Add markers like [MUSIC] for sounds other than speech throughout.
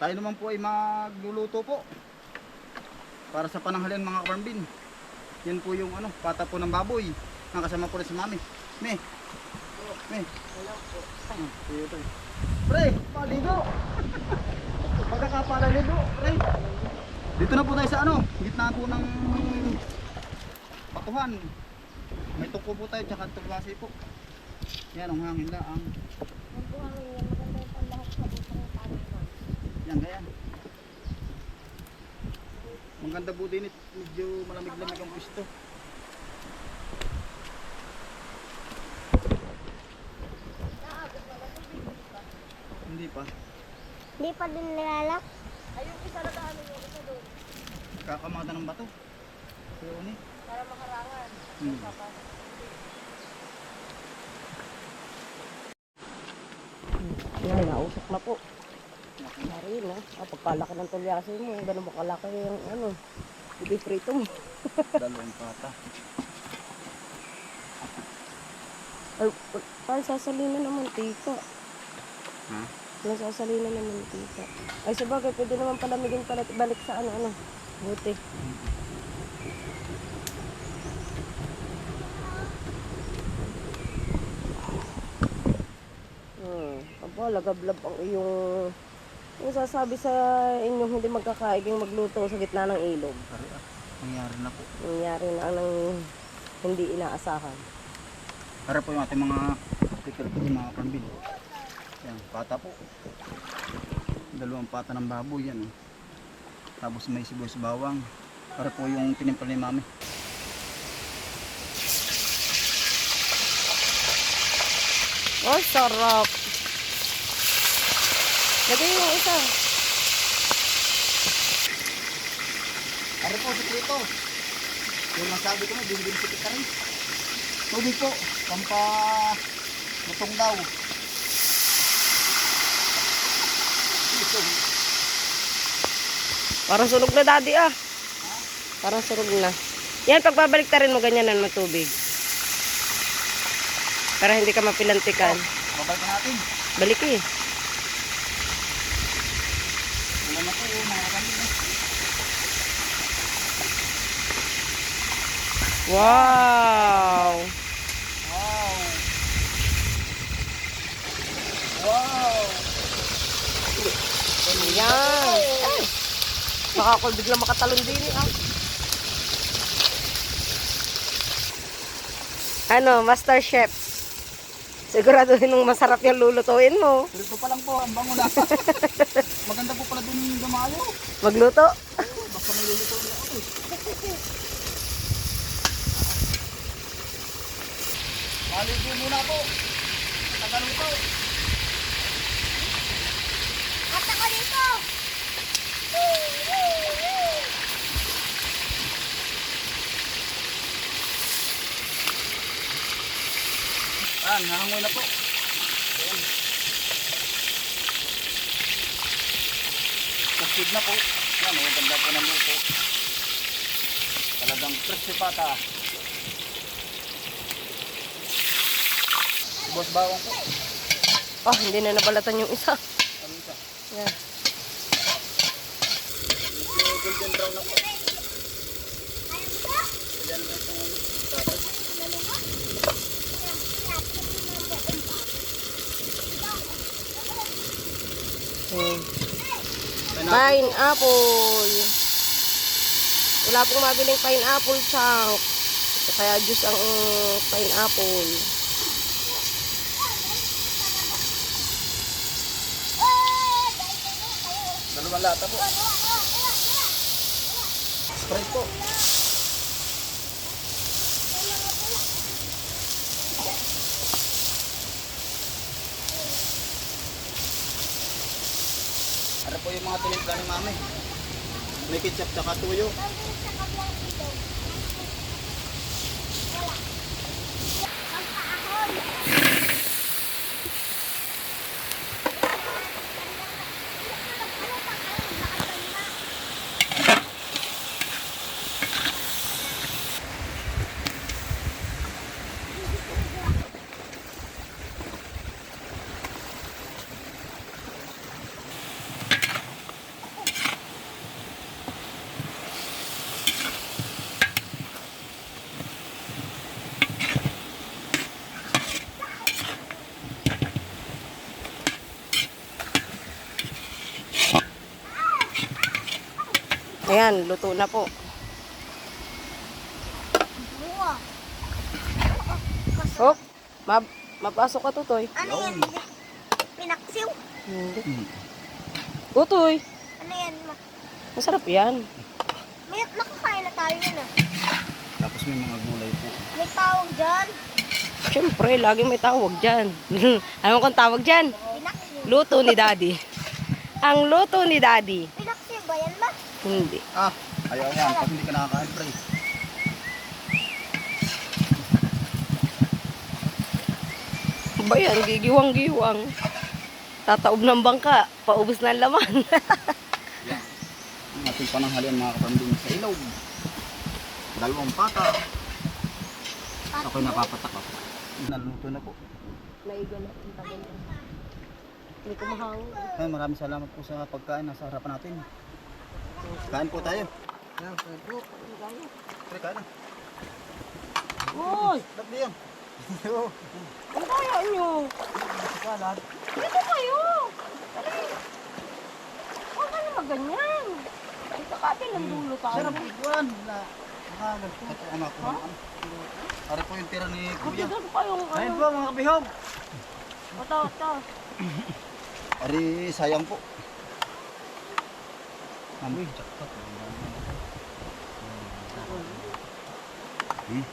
Tayo naman po ay magluluto po. Para sa pananghalian mga kaparmbin. Yan po yung ano, pata po ng baboy. Nakasama po rin si mami. Me. Me. Hello po. Sige ito. Pre, paligo. [LAUGHS] Pagkakapalaligo, pre. Dito na po tayo sa ano, gitna po ng batuhan. May tuko po tayo, tsaka tuklase po. Yan, ang hangin lang. Ang, Ang buhangin yan, maganda yung panlahat sa butang taniman. Yan, ganyan. Maganda po din, medyo malamig-lamig ang pisto. Hindi pa. Hindi pa din nilalak? Ay, yung isa na daan yung isa doon. Kakamata ng bato. Pero ni. Para makarangan. Hmm. Yan, nausok na po. Dari na. Ah, pagkalaki ng tulyasi mo, ganun mo kalaki yung ano, hindi prito mo. [LAUGHS] Dalawang pata. Ay, pa- parang sasalina ng mantika. Ha? Parang sasalina ng mantika. Ay, sabagay, pwede naman palamigin pala balik sa ano, ano, buti. Hmm, aba, lagablab ang iyong yung sasabi sa inyong hindi magkakaiging magluto sa gitna ng ilog. Ah. Nangyari na po. Nangyari na ang hindi inaasahan. Para po yung ating mga sticker po yung mga pambin. Yan, pata po. Dalawang pata ng baboy yan. Oh. Tapos may sibuyas bawang. Para po yung tinimpal ni mami. Oh, sarap. Lagay yung isa. Para po si Prito. Yung nasabi ko na, bibili si kita rin. Tubig po, pampa lutong daw. Parang sunog na daddy ah. Parang sunog na. Yan, pagbabalik ta rin mo ganyan ng tubig. Para hindi ka mapilantikan. babalik na natin. Balik eh. Wala na po, mga kapatid. eh. Wow! Wow! Wow! Yan! Ay! Baka ako bigla makatalon din eh ah. Ano, Master Chef. Siguraduhin mong masarap yung lulutuin mo. Prito pa lang po, ang bango na. [LAUGHS] Maganda po pala dun yung dumayo. Magluto. Basta may luluto na ako eh. [LAUGHS] Maligo muna po. Tagaluto. At ako dito! Ayan, nahangoy na po. Ayan. Na po. Yan, oh, ganda po ng luto. Talagang crispy pata. Boss bawang po. Oh, hindi na nabalatan yung isa. Ano isa? Medyo golden brown na po. Ayan na po. Hmm. pineapple. Wala pong mabiling pineapple chunk. Kaya juice ang uh, pineapple. Dalawang lata po. Spray po. Ano po yung mga tinimpla ni mami? May ketchup tsaka tuyo. Wala. Pampahon. Ayan, luto na po. Oh, mab mapasok ka, Tutoy. Ano yan? Pinaksiw. Hindi. Mm. Tutoy, Ano yan? ma? masarap yan. May nakakain na tayo yun ah. Tapos may mga gulay po. May tawag dyan. Siyempre, lagi may tawag dyan. [LAUGHS] ano kung tawag dyan? Pinaksiw. Luto ni Daddy. Ang luto ni Daddy. Pinaksiw ba yan ba? Hindi. Ah, ayaw yan. Pag hindi ka nakakain, pre. Ba yan, gigiwang-giwang. Tataob ng bangka, paubos na ang laman. [LAUGHS] Yan. Ang ating pananghalian mga kapambing sa ilog. Dalawang pata. Ako'y napapatak ako. Naluto na po. Naiga na ang tagal. Hindi ko mahangin. Ay, maraming salamat po sa pagkain nasa harapan natin. Kain po tayo. Pre, kain na. Ba't di yan? [LAUGHS] Ang kaya nyo? Salad. Dito kayo! Dali! Huwag ka naman ganyan. Ito ka din ang dulo tayo. Sarap po iguan. Na, nakalag po. Ito anak ko. Para po yung tira ni Kuya. Dito kayong Kain ano. po mga kabihog. Ito, ito. Ari, sayang po. Amoy, jackpot. Hmm,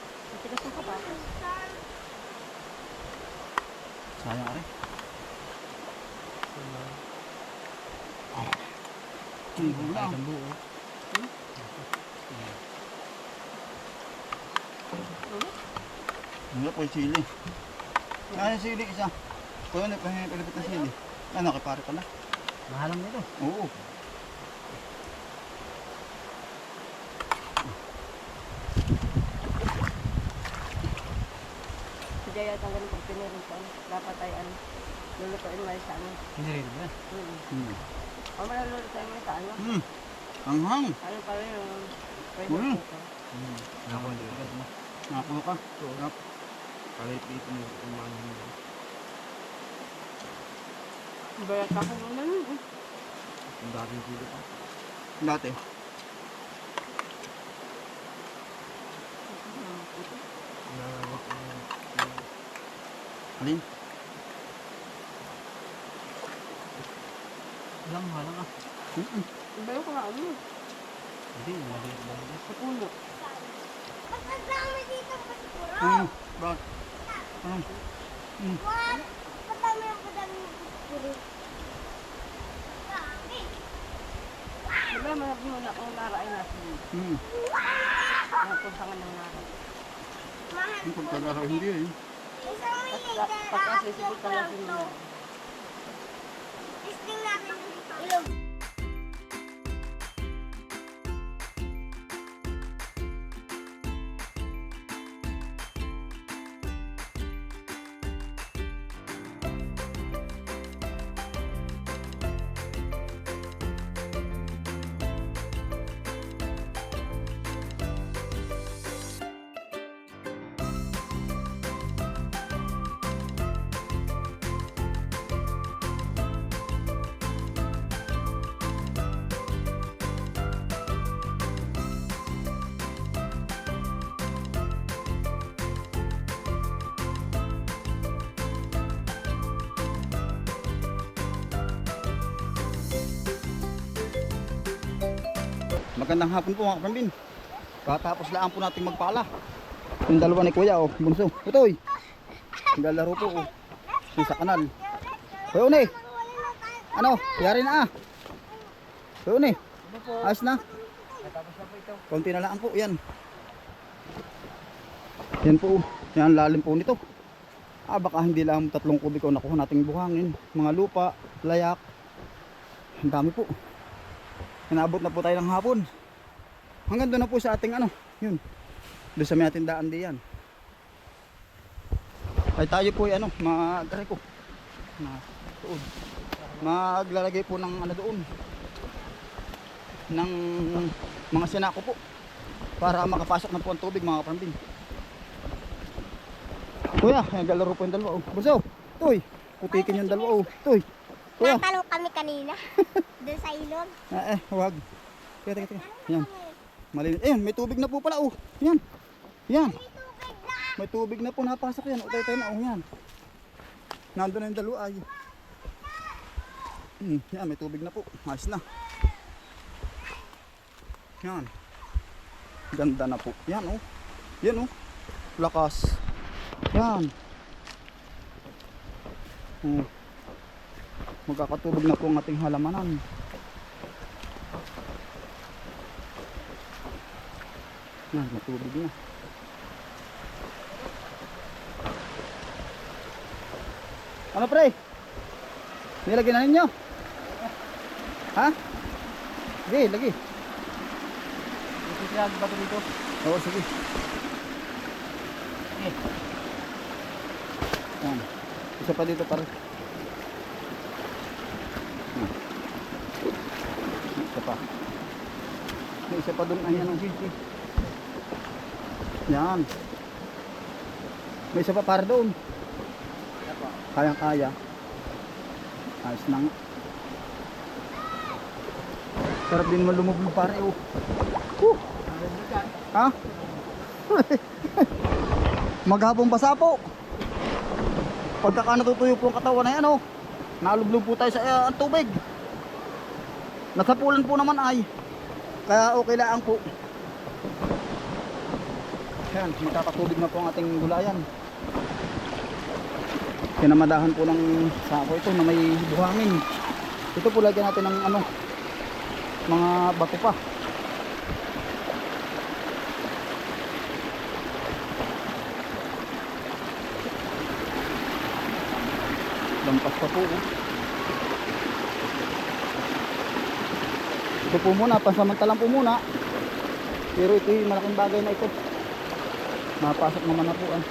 sayang ari. Ang gula. Ang buo. Ano po yung sili? Ano yung sili isa? Kuya, ano pa yung palipit ng sili? Ano, kay pare pala? Mahalang nito. Oo. At ang ganun pag pinirin ko. Dapat ay ano. Lulutuin mo sa ano. Piniril ba? Mm. Hmm. O malulutuin mo sa ano. Hmm. Anghang. Ano pa rin yung pwede Mm. ko. Hmm. Nakakuha mo. Nakakuha ka? Oo. Kalipit mo yung mga Bayat ako naman. eh. Ang daming sili pa. Dati. Alin? Lang, halang ah. Mm-mm. Bayo ko na ano. Hindi, maliit lang. Sa puno. Ba't ang dami dito pasiguro? Ano? Bakit? Ano? What? Ba't dami ang padami ng pasiguro? Dami. Diba mahal mo na kung nara ay nasa dito. Hmm. Napunsangan ng nara. Mahal. Ang pagkagaraw hindi eh. Isang At million Magandang hapon po mga kapambin. Katapos lang po natin magpala. Yung dalawa ni Kuya, oh, bunso. Ito, oy. Naglalaro po, oh. Yung sa kanal. Kuya, une. Ano? Yari na, ah. Kuya, une. Ayos na. Konti na lang po, yan. Yan po, oh. yan lalim po nito. Ah, baka hindi lang tatlong kubik o nakuha nating buhangin. Mga lupa, layak. Ang dami po. Inabot na po tayo ng hapon. Hanggang doon na po sa ating ano, yun. Doon sa may ating daan di yan. Ay tayo po ay ano, mag ko. Na, doon. Maglalagay po ng ano doon. Ng mga sinako po. Para makapasok na po ang tubig mga kapambing. Kuya, naglalaro po yung dalawa. Oh. Buso, toy. Putikin yung dalawa. Oh. Toy. Kuya. Natanong kami kanina. [LAUGHS] Doon sa ilog. Eh, eh, wag. Teka, teka, teka. Yan. Malinis. Eh, may tubig na po pala. Oh, yan. Yan. May tubig na po napasok yan. O, tayo, tayo na. Oh, yan. Nandun na yung dalawa ay. Hmm, yan, may tubig na po. Ayos na. Yan. Ganda na po. Yan, oh. Yan, oh. Lakas. Yan. Oh. Magkakatubig na po ang ating halamanan. Yan, matubig na. Ano pre? Nilagyan na ninyo? Ha? Sige, lagi. Isisiyag ba ito dito? Oo, sige. Eh. Yan. Isa pa dito pare. Yan. Isa pa. May isa pa doon. Ayan ang sige. Yan. May isa pa para doon. Kayang kaya. Ayos na nga. Sarap din naman lumubog pare oh. Woo! Ha? [LAUGHS] Maghapong basa po. Pagkaka natutuyo po ang katawan na yan oh. Nalublog po tayo sa uh, tubig. Nasapulan po naman ay. Kaya okay lang po. Yan, nakakatubig na po ang ating gulayan. Kinamadahan po ng sako ito na may buhangin. Ito po lagyan natin ng ano, mga bato pa. Lampas pa po. oh. Ito po muna, pansamantalang po muna. Pero ito yung malaking bagay na ito. Mapasok naman na po. ah.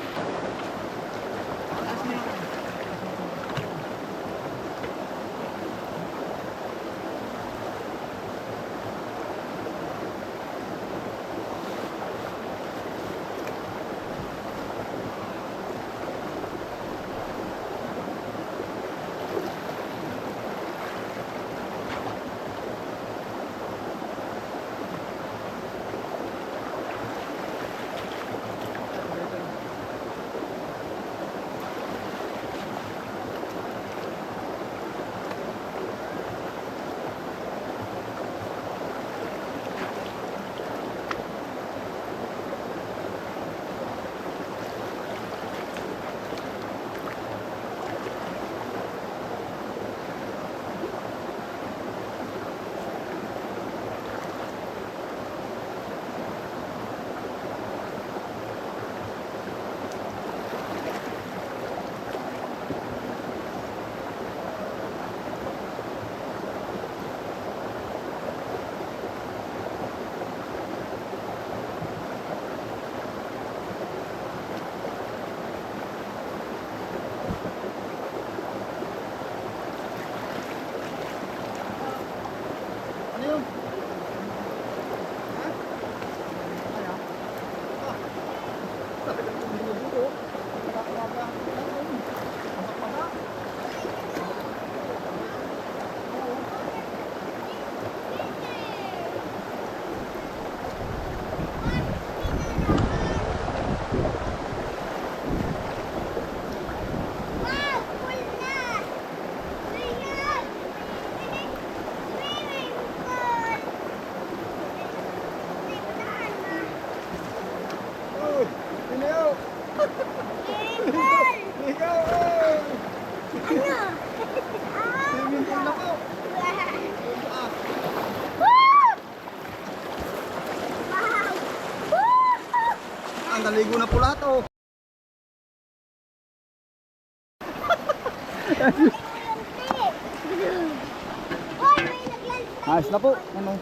Na po. Ano?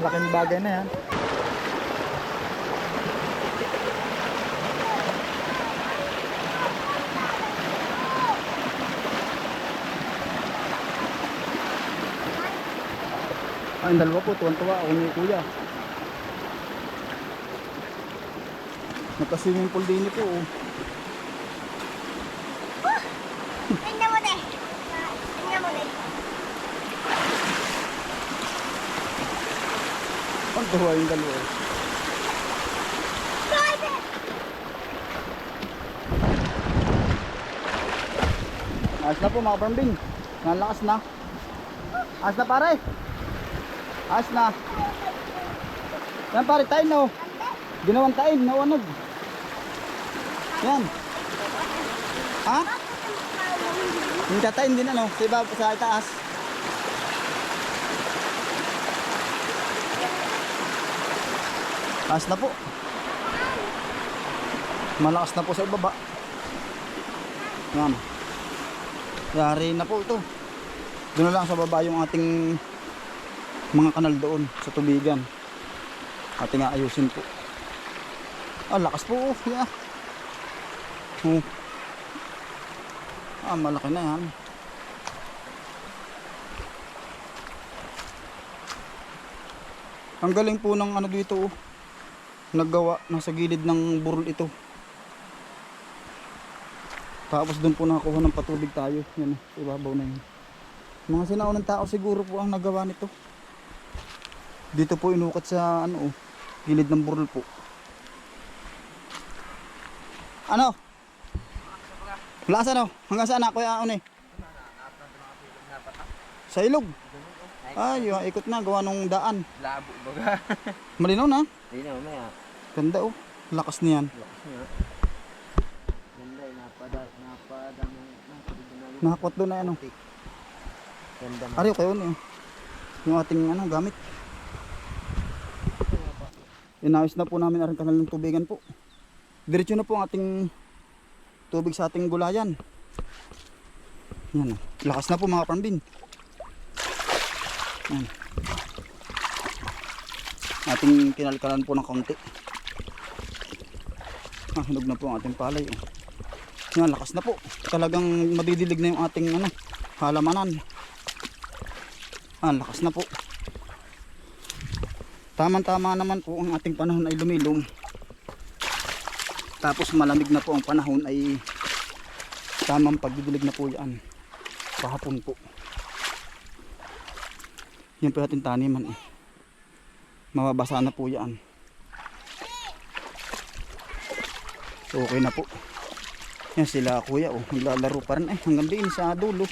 Malaking bagay na yan. Ang dalawa po, tuwan-tuwa. Ako ni kuya. Nagka-swimming din po. Oh. Tuwa yung dalawa. Ayos na po mga parambin. Nalakas na. Ayos na pare. Ayos na. Yan pare, tain na oh. Ginawang tain, nawanag. Yan. Ha? Yung tatain din ano, sa iba sa itaas. Taas na po. Malakas na po sa ibaba. Yan. Yari na po ito. Doon lang sa baba yung ating mga kanal doon sa tubigan. Ating aayusin po. Ah, lakas po. Oh. Yeah. Oh. Ah, malaki na yan. Ang galing po ng ano dito oh. Naggawa nasa gilid ng burol ito. Tapos doon po nakakuha ng patubig tayo. Yan, oh, ibabaw na yun. Mga sinaunang tao siguro po ang nagawa nito. Dito po inukat sa ano oh, gilid ng burol po. Ano? Wala sa ano? Hanggang saan ako yaon eh? Sa ilog. Ay, yung ikot na, gawa nung daan. Labo baga. [LAUGHS] Malinaw na. Hindi na mamaya. Ganda oh. Lakas niyan. Lakas nga. Ganda eh. Napada, napada mo. Napada na Nakakwat doon na ano. Ganda mo. Ariyo kayo niyo. Yung ating ano, gamit. Inayos na po namin ang kanal ng tubigan po. Diretso na po ang ating tubig sa ating gulayan. Yan. oh. Lakas na po mga parambin. Yan. Ating kinalkalan po ng konti. Ah, hinog na po ang ating palay. Oh. Yan, lakas na po. Talagang madidilig na yung ating ano, halamanan. Ah, lakas na po. Tamang-tama naman po ang ating panahon ay lumilong. Tapos malamig na po ang panahon ay tamang pagdidilig na po yan. Kahapon po. Yan po ating taniman eh. Mababasa na po yan. Okay na po. Yan sila kuya oh. Naglalaro pa rin eh. Hanggang din sa dulo.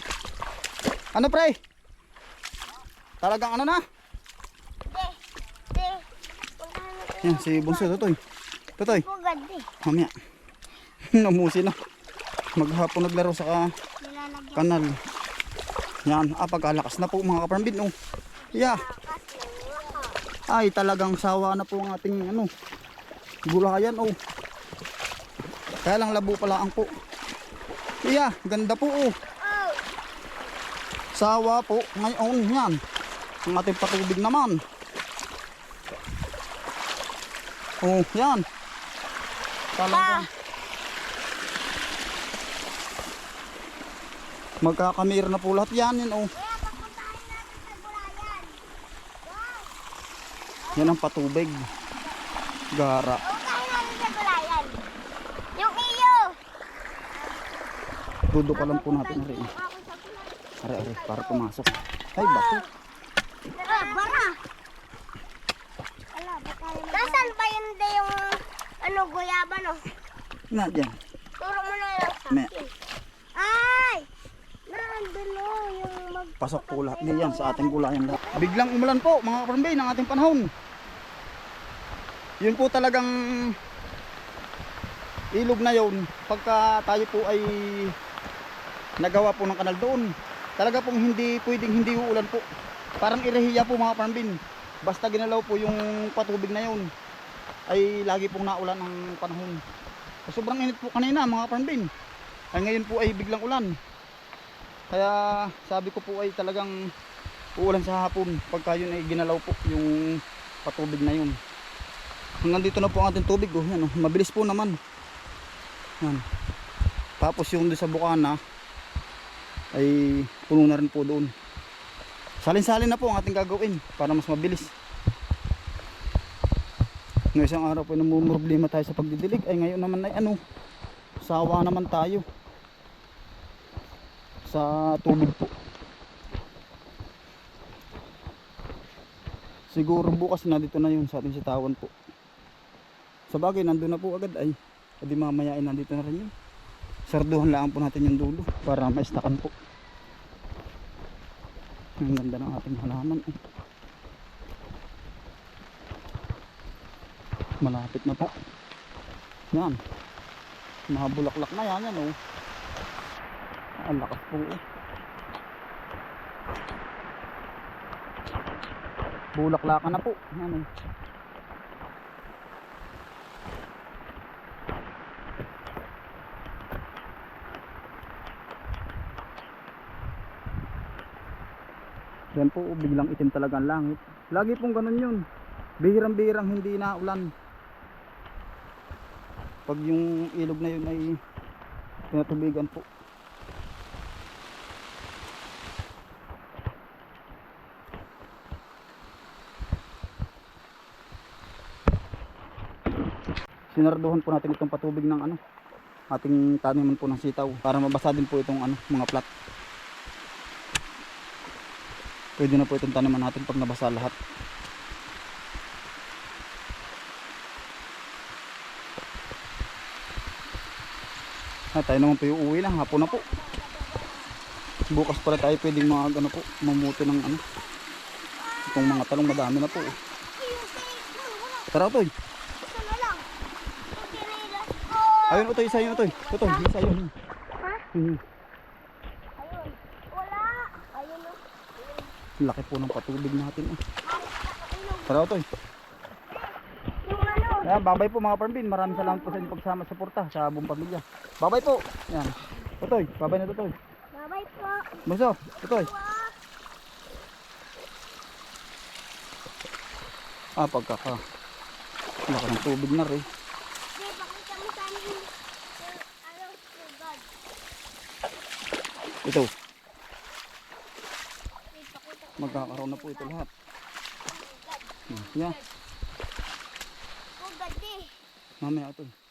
Ano pre? Talagang ano na? Yan si Bunso Totoy. Totoy. Mamaya. [LAUGHS] Namusi na. Maghapon naglaro sa kanal. Yan. Ah, pagkalakas na po mga kaparambin. Oh. Yeah. Ay, talagang sawa na po ang ating ano. Gulayan. Oh. Kaya lang labo pala ang po. Yeah, ganda po. Oh. Sawa po. Ngayon yan. Ang ating patubig naman. Oh, yan. Talagang. Magkakamir na po lahat yan. Yan, oh. kaya papuntahin natin sa gulayan. Yan ang patubig. Gara. Yung iyo. Dudukalan po natin rin. Are, are, para pumasok. Ay, bato. Tara, bara. Nasaan ba yun de yung ano, guyaba no? Na, dyan. Turo mo na lang sa akin. Ay! Nandun o, yung mag... Pasok po lahat niyan sa ating gulayan lahat. Biglang umulan po mga kaparambay ng ating panahon. Yun po talagang ilog na yun. Pagka tayo po ay nagawa po ng kanal doon. Talaga pong hindi pwedeng hindi uulan po. Parang irehiya po mga kaparambin. Basta ginalaw po yung patubig na yun ay lagi pong naulan ng panahon. Sobrang init po kanina mga kaparambin. Ay ngayon po ay biglang ulan. Kaya sabi ko po ay talagang uulan sa hapon pagka yun ay ginalaw po yung patubig na yun. Hanggang dito na po ang ating tubig oh. Yan, oh. Mabilis po naman. Yan. Tapos yung doon sa bukana ay puno na rin po doon. Salin-salin na po ang ating gagawin para mas mabilis. Noong isang araw po namumroblema tayo sa pagdidilig ay ngayon naman ay ano sawa naman tayo sa tubig po. Siguro bukas na dito na yun sa ating sitawan po. Sa bagay, nandun na po agad ay. Adi mamaya ay nandito na rin yun. Sarduhan lang po natin yung dulo para maistakan po. Ang ganda ng ating halaman. eh. Malapit na po. Yan. Mga na yan, yan oh. Ang lakas po eh. Bulaklakan na po. Yan oh. Yan po, biglang itim talaga ang langit. Lagi pong ganun yun. Bihirang-bihirang hindi na ulan. Pag yung ilog na yun ay pinatubigan po. Sinarduhan po natin itong patubig ng ano, ating taniman po ng sitaw para mabasa din po itong ano, mga plat. Pwede na po itong taniman natin pag nabasa lahat. Ah, tayo naman po yung uwi na, hapon na po. Bukas pala tayo pwedeng mga ano po, mamuti ng ano. Itong mga talong madami na po. Tara na ilas ko. Ayun Utoy, isa yun Utoy. Utoy, isa yun. Ha? Mhm. Ayun. Wala. Ayun o. Laki po ng patubig natin. eh. Tara ano. Ayan, babay po mga parmbin. Maraming salamat po sa inyong pagsama sa suporta sa buong pamilya. Babay po. Yan. Utoy, babay na Utoy. Bye-bye po. Bunso, Utoy. Wow. Ah, pagkaka. Laki ng tubig na rin. Okay, pakita mo sa amin yung ano, sugad. Ito, Okay, pakita ko. Magkakaroon na po ito lahat. Hmm, eh. mamaya Utoy.